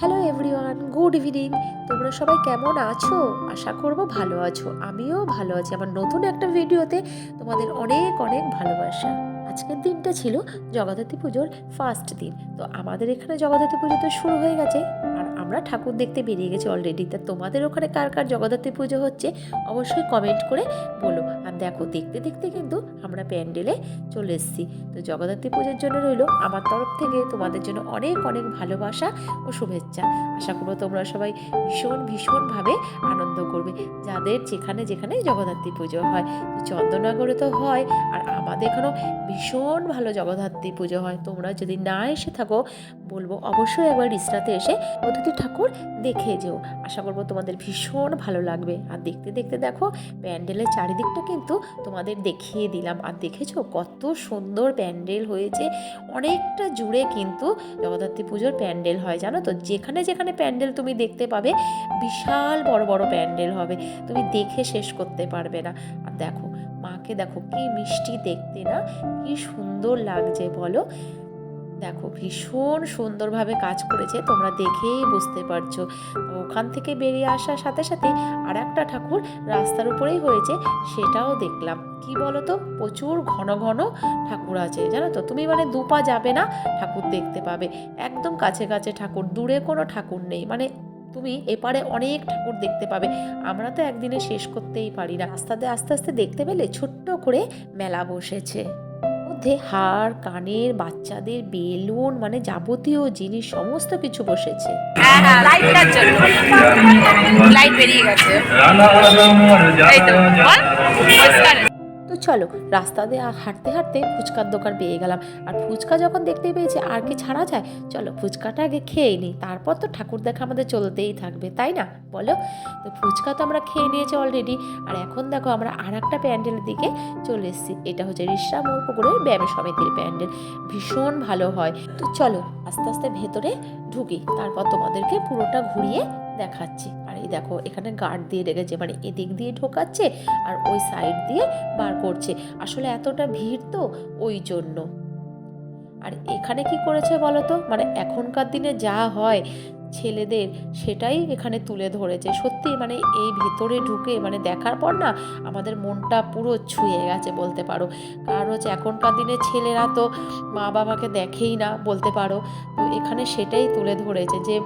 Hello everyone good evening তোমরা সবাই কেমন আছো? আশা করব ভালো আছো। আমিও ভালো আছি। আমার নতুন একটা ভিডিওতে তোমাদের অনেক অনেক ভালোবাসা। আজকের দিনটা ছিল জগদ্ধাত্রী পুজোর ফার্স্ট দিন। তো আমাদের এখানে জগদ্ধাত্রী পুজো তো শুরু হয়ে গেছে। আর আমরা ঠাকুর দেখতে বেরিয়ে গেছি অলরেডি তা তোমাদের ওখানে কার কার জগদ্ধাত্রী পুজো হচ্ছে অবশ্যই কমেন্ট করে বলো। দেখো, দেখতে দেখতে কিন্তু আমরা প্যান্ডেলে চলে এসেছি। তো জগদ্ধাত্রী পুজোর জন্য রইল আমার তরফ থেকে তোমাদের জন্য অনেক অনেক ভালোবাসা ও শুভেচ্ছা। আশা করব তোমরা সবাই ভীষণ, ভীষণভাবে আনন্দ করবে, যাদের যেখানে যেখানে জগদ্ধাত্রী পুজো হয়। তো চন্দননগরে তো হয়, আর আমাদের এখানেও ভীষণ ভালো জগদ্ধাত্রী পুজো হয়। তোমরা যদি না এসে থাকো, বলব অবশ্যই একবার ইসরাতে এসে অতিথি ঠাকুর দেখে যেও। আশা করব তোমাদের ভীষণ ভালো লাগবে। আর দেখতে দেখতে দেখো, প্যান্ডেলের চারিদিকটা কিন্তু তোমাদের দেখিয়ে দিলাম। আর দেখেছ কত সুন্দর প্যান্ডেল হয়েছে? অনেকটা জুড়ে কিন্তু জগদ্ধাত্রী পুজোর প্যান্ডেল হয়, জানো তো? যেখানে যেখানে প্যান্ডেল তুমি দেখতে পাবে, বিশাল বড় বড় প্যান্ডেল হবে। তুমি দেখে শেষ করতে পারবে না। আর দেখো, মাকে দেখো, কি মিষ্টি দেখতে না? কি সুন্দর লাগছে, বলো? দেখো, ভীষণ সুন্দরভাবে কাজ করেছে, তোমরা দেখেই বুঝতে পারছ। ওখান থেকে বেরিয়ে আসার সাথে সাথে আর একটা ঠাকুর রাস্তার উপরেই হয়েছে, সেটাও দেখলাম। কি বলো তো প্রচুর ঘন ঘন ঠাকুর আছে, জানো তো? তুমি মানে দুপা যাবে না, ঠাকুর দেখতে পাবে। একদম কাছে কাছে ঠাকুর, দূরে কোনো ঠাকুর নেই। মানে তুমি এপারে অনেক ঠাকুর দেখতে পাবে। আমরা তো একদিনে শেষ করতেই পারি না। আস্তে আস্তে আস্তে দেখতে পেলে ছোট্ট করে মেলা বসেছে। মধ্যে হার কানের বাচ্চাদের বেলুন মানে যাবতীয় জিনিস, সমস্ত কিছু বসেছে। হ্যাঁ হ্যাঁ লাইট বেরিয়ে গেছে। তো চলো, রাস্তা দিয়ে হাঁটতে হাঁটতে ফুচকার দোকান পেয়ে গেলাম। আর ফুচকা যখন দেখতে পেয়েছি আর কি ছাড়া যায়, চলো ফুচকাটা আগে খেয়ে নিই। তারপর তো ঠাকুর দেখা আমাদের চলতেই থাকবে, তাই না? বলো? তো ফুচকা তো আমরা খেয়ে নিয়েছি অলরেডি আর এখন দেখো আমরা আর একটা প্যান্ডেলের দিকে চলে এসেছি। এটা হচ্ছে রিসা মোড় পুকুরের ব্যায়াম সমিতির প্যান্ডেল। ভীষণ ভালো হয়। তো চলো আস্তে আস্তে ভেতরে ঢুকি। তারপর তোমাদেরকে পুরোটা ঘুরিয়ে দেখাচ্ছি। আর এই দেখো, এখানে গার্ড দিয়ে রেখেছে মানে এদিক দিয়ে ঢোকাচ্ছে আর ওই সাইড দিয়ে বার করছে। আসলে এতটা ভিড় তো ওই জন্য। আর এখানে কি করেছে বলো তো মানে এখনকার দিনে যা হয় ছেলেদের, সেটাই এখানে তুলে ধরেছে। সত্যি মানে এই ভেতরে ঢুকে মানে দেখার পর না আমাদের মনটা পুরো ছুঁয়ে গেছে বলতে পারো। কারণ হচ্ছে এখনকার দিনে ছেলেরা তো মা বাবাকে দেখেই না বলতে পারো। তো এখানে সেটাই তুলে ধরেছে যে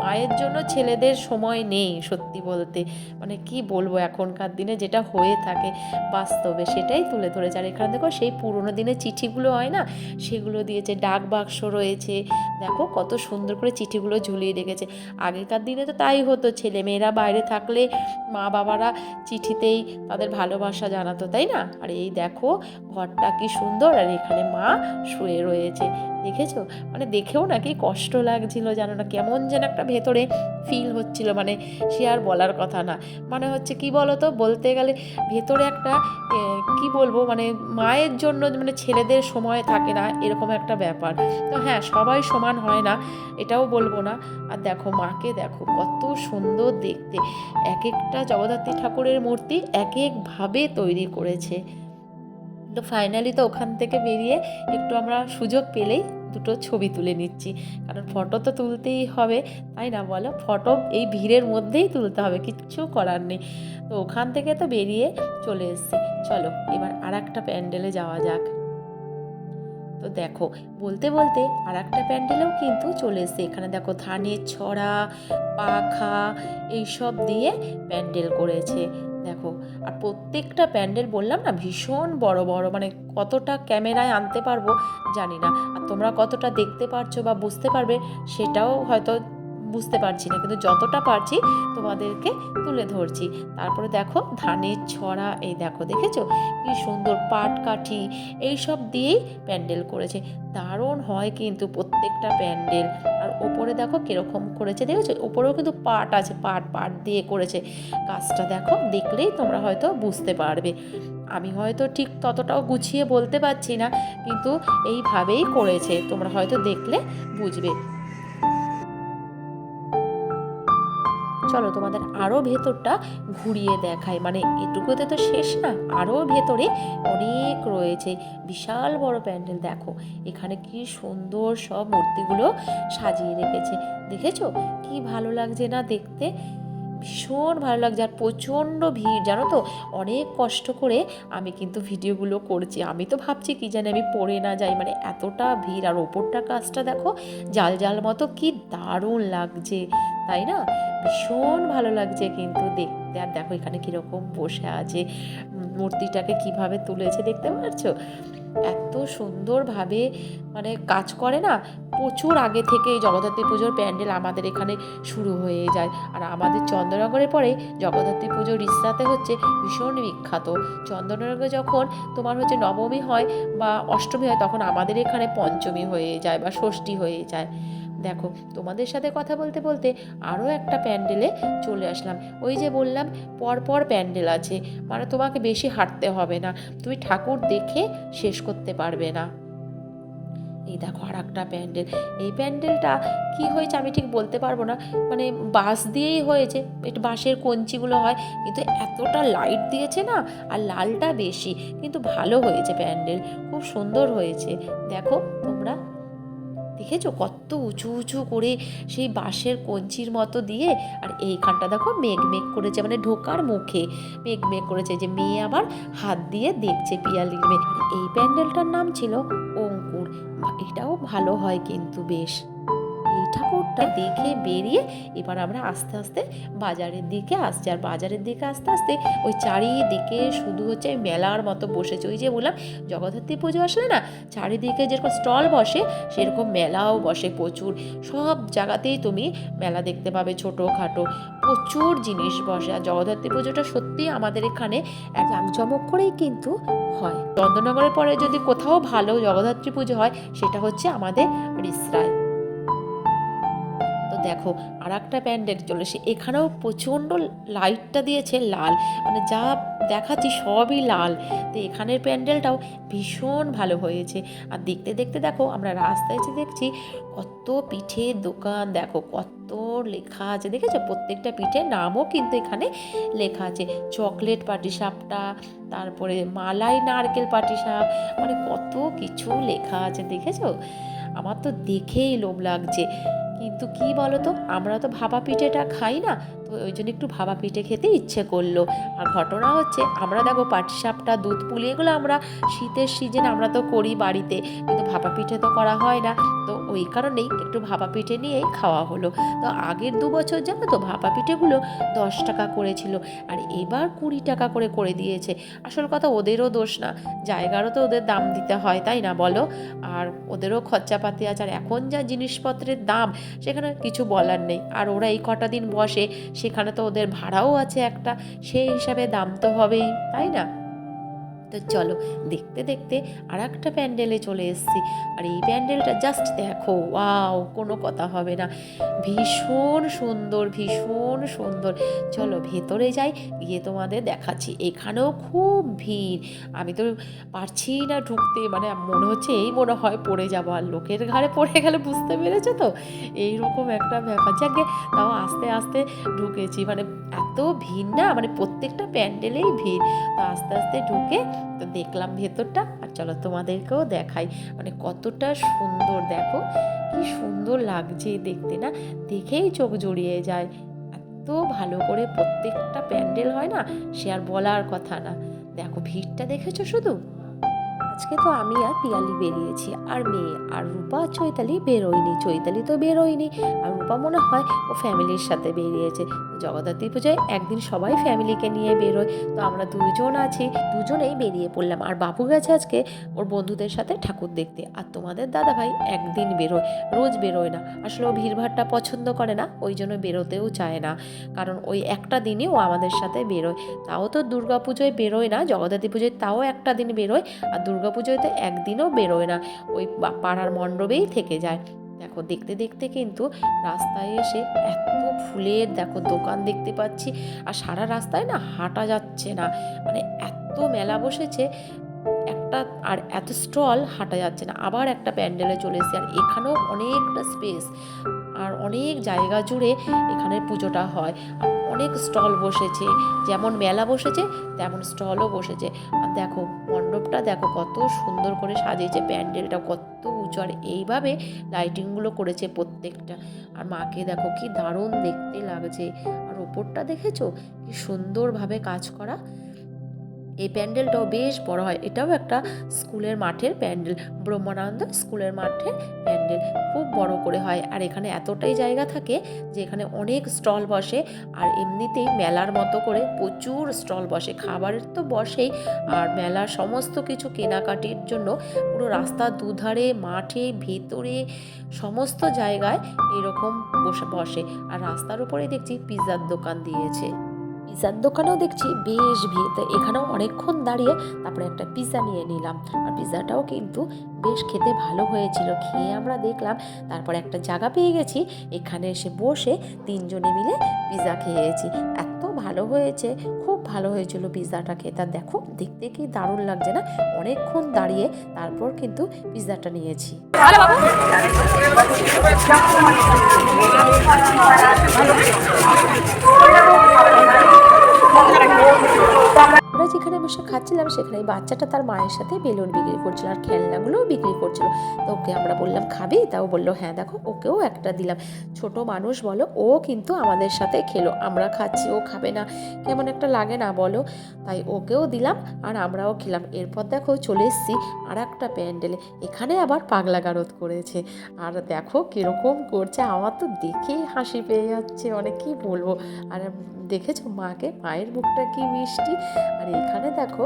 মায়ের জন্য ছেলেদের সময় নেই, সত্যি বলতে। মানে কি বলব এখনকার দিনে যেটা হয়ে থাকে বাস্তবে সেটাই তুলে ধরেছে। আর এখানে দেখো সেই পুরোনো দিনের চিঠিগুলো হয় না? সেগুলো দিয়েছে, ডাক বাক্স রয়েছে। দেখো কত সুন্দর করে চিঠিগুলো ঝুলিয়ে রেখেছে। আগেকার দিনে তো তাই হতো ছেলে মেয়েরা বাইরে থাকলে মা বাবারা চিঠিতেই তাদের ভালোবাসা জানাতো, তাই না? আর এই দেখো, ঘরটা কি সুন্দর, আর এখানে মা শুয়ে রয়েছে। দেখেছ? মানে দেখেও নাকি কষ্ট লাগছিল জানো না? কেমন যেন একটা ভেতরে ফিল হচ্ছিল। মানে সে আর বলার কথা না। মানে হচ্ছে কি বলো তো বলতে গেলে ভেতরে একটা কি বলব? মানে মায়ের জন্য মানে ছেলেদের সময় থাকে না এরকম একটা ব্যাপার। তো হ্যাঁ সবাই সমান হয় না, এটাও বলব না। আর দেখো মাকে দেখো কত সুন্দর দেখতে। এক একটা জগদ্ধাত্রী ঠাকুরের মূর্তি এক একভাবে তৈরি করেছে। তো ফাইনালি তো ওখান থেকে বেরিয়ে একটু আমরা সুযোগ পেলেই দুটো ছবি তুলে নিচ্ছি। কারণ ফটো তো তুলতেই হবে, তাই না বলো? ফটো এই ভিড়ের মধ্যেই তুলতে হবে, কিচ্ছু করার নেই। তো ওখান থেকে তো বেরিয়ে চলে এসেছি। চলো, এবার আর একটা প্যান্ডেলে যাওয়া যাক। তো দেখো, বলতে বলতে আর একটা প্যান্ডেলেও কিন্তু চলে এসেছে। এখানে দেখো ধানের ছড়া, পাখা, এইসব দিয়ে প্যান্ডেল করেছে। দেখো, আর প্রত্যেকটা প্যান্ডেল বললাম না, ভীষণ বড় বড় মানে কতটা ক্যামেরায় আনতে পারব জানি না। আর তোমরা কতটা দেখতে পারছ বা বুঝতে পারবে, সেটাও হয়তো বুঝতে পারছি না, কিন্তু যতটা পারছি তোমাদেরকে তুলে ধরছি। তারপরে দেখো ধানের ছড়া, এই দেখো দেখেছ? কি সুন্দর পাট কাঠি, এইসব দিয়েই প্যান্ডেল করেছে। দারুণ হয় কিন্তু প্রত্যেকটা প্যান্ডেল। আর ওপরে দেখো কীরকম করেছে দেখেছ? ওপরেও কিন্তু পাট আছে, পাট পাট দিয়ে করেছে। কাজটা দেখো, দেখলেই তোমরা হয়তো বুঝতে পারবে। আমি হয়তো ঠিক ততটাও গুছিয়ে বলতে পারছি না, কিন্তু এইভাবেই করেছে। তোমরা হয়তো দেখলে বুঝবে। চলো তোমাদের আরও ভেতরটা ঘুরিয়ে দেখায় মানে এটুকুতে তো শেষ না আরও ভেতরে অনেক রয়েছে। বিশাল বড় প্যান্ডেল, দেখো। এখানে কি সুন্দর সব মূর্তিগুলো সাজিয়ে রেখেছে। দেখেছ? কি ভালো লাগছে না দেখতে? ভীষণ ভালো লাগছে আর প্রচণ্ড ভিড়, জানো তো? অনেক কষ্ট করে আমি কিন্তু ভিডিওগুলো করছি। আমি তো ভাবছি কি জানি আমি পড়ে না যাই মানে এতটা ভিড় আর ওপরটা কাজটা দেখো, জাল জাল মতো কি দারুণ লাগছে, তাই না? ভীষণ ভালো লাগছে কিন্তু দেখতে। আর দেখো এখানে কীরকম বসে আছে মূর্তিটাকে কীভাবে তুলেছে দেখতে পাচ্ছো এত সুন্দরভাবে মানে কাজ করে না, প্রচুর আগে থেকে এই জগদ্ধাত্রী পুজোর প্যান্ডেল আমাদের এখানে শুরু হয়ে যায়। আর আমাদের চন্দ্রনগরের পরে জগদ্ধাত্রী পুজো রিসরাতে হচ্ছে ভীষণ বিখ্যাত। চন্দ্রনগরে যখন তোমার হচ্ছে নবমী হয় বা অষ্টমী হয়, তখন আমাদের এখানে পঞ্চমী হয়ে যায় বা ষষ্ঠী হয়ে যায়। দেখো, তোমাদের সাথে কথা বলতে বলতে আরও একটা প্যান্ডেলে চলে আসলাম। ওই যে বললাম, পরপর প্যান্ডেল আছে। মানে তোমাকে বেশি হাঁটতে হবে না। তুমি ঠাকুর দেখে শেষ করতে পারবে না। এই দেখো আর একটা প্যান্ডেল। এই প্যান্ডেলটা কি হয়েছে আমি ঠিক বলতে পারব না। মানে বাঁশ দিয়েই হয়েছে। একটু বাঁশের কঞ্চিগুলো হয়। কিন্তু এতটা লাইট দিয়েছে না, আর লালটা বেশি। কিন্তু ভালো হয়েছে প্যান্ডেল। খুব সুন্দর হয়েছে। দেখো, তোমরা দেখেছ? কত উঁচু উঁচু করে সেই বাঁশের কঞ্চির মতো দিয়ে, আর এইখানটা দেখো মেঘ মেঘ করেছে মানে ঢোকার মুখে মেঘ মেঘ করেছে, যে মেয়ে আবার হাত দিয়ে দেখছে পিয়ালির মেয়ে। এই প্যান্ডেলটার নাম ছিল অঙ্কুর। এটাও ভালো হয় কিন্তু বেশ। ঠাকুরটা দেখে বেরিয়ে এবার আমরা আস্তে আস্তে বাজারের দিকে আসছি। আর বাজারের দিকে আস্তে আস্তে ওই চারিদিকে শুধু হচ্ছে মেলার মতো বসেছে। ওই যে বললাম, জগদ্ধাত্রী পুজো আসলে না, চারিদিকে যেরকম স্টল বসে, সেরকম মেলাও বসে প্রচুর। সব জায়গাতেই তুমি মেলা দেখতে পাবে ছোটো খাটো প্রচুর জিনিস বসে। আর জগদ্ধাত্রী পুজোটা সত্যি আমাদের এখানে এক জাঁকজমক করেই কিন্তু হয়। চন্দননগরের পরে যদি কোথাও ভালো জগদ্ধাত্রী পুজো হয়, সেটা হচ্ছে আমাদের রিসরায়। দেখো আর একটা প্যান্ডেল চলে এসে এখানেও প্রচণ্ড লাইটটা দিয়েছে লাল। মানে যা দেখাচ্ছি সবই লাল। তো এখানের প্যান্ডেলটাও ভীষণ ভালো হয়েছে। আর দেখতে দেখতে দেখো, আমরা রাস্তায় যে দেখছি, কত পিঠের দোকান, দেখো কত লেখা আছে। দেখেছ? প্রত্যেকটা পিঠের নামও কিন্তু এখানে লেখা আছে। চকলেট পাটিসাপটা তারপরে মালাই নারকেল পাটিসাপ মানে কত কিছু লেখা আছে। দেখেছ? আমার তো দেখেই লোভ লাগছে। কিন্তু কি বলো তো আমরা তো ভাপা পিঠেটা খাই না, তো ওই জন্য একটু ভাপা পিঠে খেতে ইচ্ছে করল। আর ঘটনা হচ্ছে, আমরা দেখো পাটিসাপটা, দুধ পুলি, এগুলো আমরা শীতের সিজন আমরা তো করি বাড়িতে, কিন্তু ভাপা পিঠে তো করা হয় না। তো ওই কারণেই একটু ভাপা পিঠে নিয়েই খাওয়া হলো। তো আগের দু বছর জানো তো ভাপা পিঠেগুলো দশ টাকা করেছিল, আর এবার কুড়ি টাকা করে করে দিয়েছে। আসল কথা, ওদেরও দোষ না, জায়গারও তো ওদের দাম দিতে হয়, তাই না বলো? আর ওদেরও খরচাপাতি আছে, আর এখন যা জিনিসপত্রের দাম সেখানে কিছু বলার নেই। আর ওরা এই কটা দিন বসে, সেখানে তো ওদের ভাড়াও আছে একটা, সেই হিসাবে দাম তো হবেই, তাই না? তো চলো দেখতে দেখতে আর একটা প্যান্ডেলে চলে এসেছি। আর এই প্যান্ডেলটা জাস্ট দেখো ওয়াও কোনো কথা হবে না। ভীষণ সুন্দর ভীষণ সুন্দর। চলো ভেতরে যাই, গিয়ে তোমাদের দেখাচ্ছি। এখানেও খুব ভিড়। আমি তো পারছি না ঢুকতে মানে মনে হচ্ছে এই মনে হয় পড়ে যাব। আর লোকের ঘাড়ে পড়ে গেলে বুঝতে পেরেছ তো? এইরকম একটা ব্যাপার। যাকে তাও আস্তে আস্তে ঢুকেছি। মানে এত ভিড় না মানে প্রত্যেকটা প্যান্ডেলেই ভিড়। তো আস্তে আস্তে ঢুকে তো দেখলাম ভেতরটা। আর চলো তোমাদেরকেও দেখাই মানে কতটা সুন্দর। দেখো কি সুন্দর লাগছে দেখতে না, দেখেই চোখ জড়িয়ে যায়। এত ভালো করে প্রত্যেকটা প্যান্ডেল হয় না, সে আর বলার কথা না। দেখো ভিড়টা দেখেছ শুধু? আজকে তো আমি আর পিয়ালি বেরিয়েছি, আর মেয়ে, আর রূপা চৈতালি বেরোয়নি, চৈতালি তো বেরোয়নি, আর রূপা মনে হয় ও ফ্যামিলির সাথে বেরিয়েছে। জগদ্ধাত্রী পুজোয় একদিন সবাই ফ্যামিলিকে নিয়ে বেরোয়, তো আমরা দুজন আছি, দুজনেই বেরিয়ে পড়লাম, আর বাবু গেছে আজকে ওর বন্ধুদের সাথে ঠাকুর দেখতে, আর তোমাদের দাদা ভাই একদিন বেরোয়, রোজ বেরোয় না, আসলে ও ভিড়ভাড়টা পছন্দ করে না, ওই জন্য বেরোতেও চায় না, কারণ ওই একটা দিনই ও আমাদের সাথে বেরোয়, তাও তো দুর্গা পুজোয় বেরোয় না, জগদ্ধাত্রী পুজোয় তাও একটা দিন বেরোয়, আর দুর্গা পুজোয় তো একদিনও বেরোয় না। ওই পাড়ার মণ্ডপেই থেকে যায়। দেখো, দেখতে দেখতে কিন্তু রাস্তায় এসে এত ফুলের দেখো দোকান দেখতে পাচ্ছি। আর সারা রাস্তায় না হাঁটা যাচ্ছে না। মানে এত মেলা বসেছে, একটা আর এত স্টল হাঁটা যাচ্ছে না। আবার একটা প্যান্ডেলে চলে এসেছে। আর এখানেও অনেকটা স্পেস আর অনেক জায়গা জুড়ে এখানে পুজোটা হয়। অনেক স্টল বসেছে, যেমন মেলা বসেছে, তেমন স্টলও বসেছে। আর দেখো, মণ্ডপটা দেখো কত সুন্দর করে সাজিয়েছে প্যান্ডেলটা কত উঁচু। আর এইভাবে লাইটিংগুলো করেছে প্রত্যেকটা। আর মাকে দেখো কি দারুণ দেখতে লাগছে। আর ওপরটা দেখেছ? কি সুন্দরভাবে কাজ করা। এই প্যান্ডেলটাও বেশ বড় হয়। এটাও একটা স্কুলের মাঠের প্যান্ডেল, ব্রহ্মানন্দ স্কুলের মাঠের প্যান্ডেল। খুব বড় করে হয় আর এখানে এতটাই জায়গা থাকে যে এখানে অনেক স্টল বসে আর এমনিতেই মেলার মতো করে প্রচুর স্টল বসে। খাবারের তো বসেই আর মেলার সমস্ত কিছু কেনাকাটির জন্য পুরো রাস্তার দুধারে, মাঠে, ভেতরে সমস্ত জায়গায় এরকম বসে বসে। আর রাস্তার উপরে দেখছি পিৎজার দোকান দিয়েছে। পিৎজার দোকানেও দেখছি বেশ ভিড়। তো এখানেও অনেকক্ষণ দাঁড়িয়ে তারপরে একটা পিৎজা নিয়ে নিলাম। আর পিৎজাটাও কিন্তু বেশ খেতে ভালো হয়েছিল। খেয়ে আমরা দেখলাম তারপর একটা জায়গা পেয়ে গেছি। এখানে এসে বসে তিনজনে মিলে পিৎজা খেয়েছি। এত ভালো হয়েছে, খুব ভালো হয়েছিল পিৎজাটা খেতে। দেখো, দেখতে কি দারুণ লাগছে না? অনেকক্ষণ দাঁড়িয়ে তারপর কিন্তু পিৎজাটা নিয়েছি। বাবু আমরা যেখানে বসে খাচ্ছিলাম, সেখানে বাচ্চাটা তার মায়ের সাথে বেলুন বিক্রি করছিল আর খেলনাগুলোও বিক্রি করছিল। তো ওকে আমরা বললাম, খাবি? তাও বলল হ্যাঁ দেখো, ওকেও একটা দিলাম। ছোট মানুষ বলো, ও কিন্তু আমাদের সাথে খেলো, আমরা খাচ্ছি, ও খাবে না, কেমন একটা লাগে না বলো। তাই ওকেও দিলাম আর আমরাও খেলাম। এরপর দেখো চলে এসেছি আর একটা প্যান্ডেলে, এখানে আবার পাগলা গারদ করেছে। আর দেখো কীরকম করছে, আমার তো দেখেই হাসি পেয়ে যাচ্ছে অনেক কি বলব, আর, দেখেছ মাকে? মায়ের মুখটা কি মিষ্টি? আর এখানে দেখো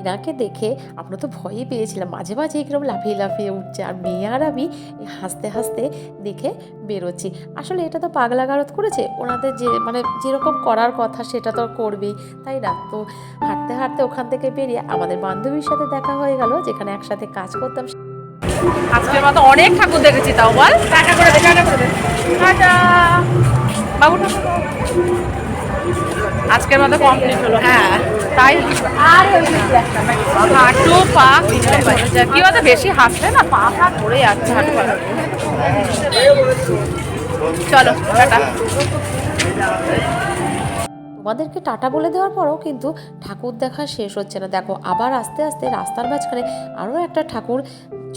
ইনাকে দেখে আমরা তো ভয়ই পেয়েছিলাম। মাঝে মাঝে এরকম লাফিয়ে লাফিয়ে উঠছে আর মেয়ে আর আমি হাসতে হাসতে দেখে বেরোচ্ছি। আসলে এটা তো পাগলা গারদ করেছে। ওনাদের যে মানে যেরকম করার কথা সেটা তো করবেই তাই না? তো হাঁটতে হাঁটতে ওখান থেকে বেরিয়ে আমাদের বান্ধবীর সাথে দেখা হয়ে গেল যেখানে একসাথে কাজ করতাম। আজকের মতো অনেক ঠাকুর দেখেছি তাও বল। টাটা করে দে টাটা করে দে। টাটা। বাবু আজকের মতো কমপ্লিট হলো। হ্যাঁ। তাই হাঁটু পা ভীষণ ধরে যায়। কি বলতো বেশি হাঁটলে না, পা পা ধরে যাচ্ছে হাঁটু পা চলো, টাটা। তোমাদেরকে টাটা বলে দেওয়ার পরও কিন্তু ঠাকুর দেখা শেষ হচ্ছে না। দেখো, আবার আস্তে আস্তে রাস্তার মাঝখানে আরও একটা ঠাকুর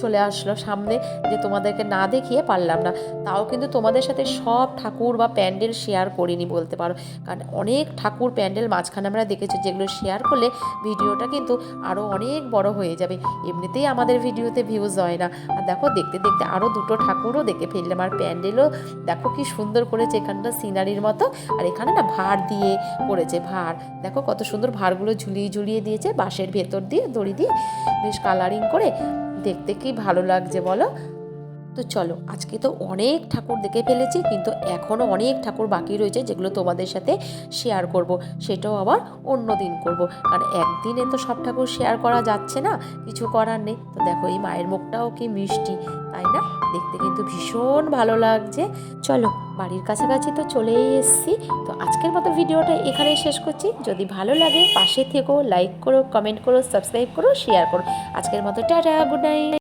চলে আসলো সামনে যে তোমাদেরকে না দেখিয়ে পারলাম না। তাও কিন্তু তোমাদের সাথে সব ঠাকুর বা প্যান্ডেল শেয়ার করিনি বলতে পারো। কারণ অনেক ঠাকুর প্যান্ডেল মাঝখানে আমরা দেখেছি যেগুলো শেয়ার করলে ভিডিওটা কিন্তু আরও অনেক বড় হয়ে যাবে। এমনিতেই আমাদের ভিডিওতে ভিউজ হয় না। আর দেখো, দেখতে দেখতে আরও দুটো ঠাকুরও দেখে ফেললাম। আর প্যান্ডেলও দেখো কি সুন্দর করেছে এখানটা সিনারির মতো। আর এখানে না ভার দিয়ে করেছে, ভার। দেখো কত সুন্দর ভারগুলো ঝুলিয়ে ঝুলিয়ে দিয়েছে। বাঁশের ভেতর দিয়ে, দড়ি দিয়ে বেশ কালারিং করে দেখতে কি ভালো লাগছে বলো? তো চলো, আজকে তো অনেক ঠাকুর দেখে ফেলেছি, কিন্তু এখনও অনেক ঠাকুর বাকি রয়েছে যেগুলো তোমাদের সাথে শেয়ার করব। সেটাও আবার অন্য দিন করব। কারণ একদিনে তো সব ঠাকুর শেয়ার করা যাচ্ছে না, কিছু করার নেই। তো দেখো, এই মায়ের মুখটাও কি মিষ্টি, তাই না? দেখতে কিন্তু ভীষণ ভালো লাগছে। চলো, বাড়ির কাছাকাছি তো চলেই এসেছি। তো আজকের মতো ভিডিওটা এখানেই শেষ করছি। যদি ভালো লাগে, পাশে থেকো লাইক করো কমেন্ট করো সাবস্ক্রাইব করো শেয়ার করো। আজকের মতো টাটা গুড নাইট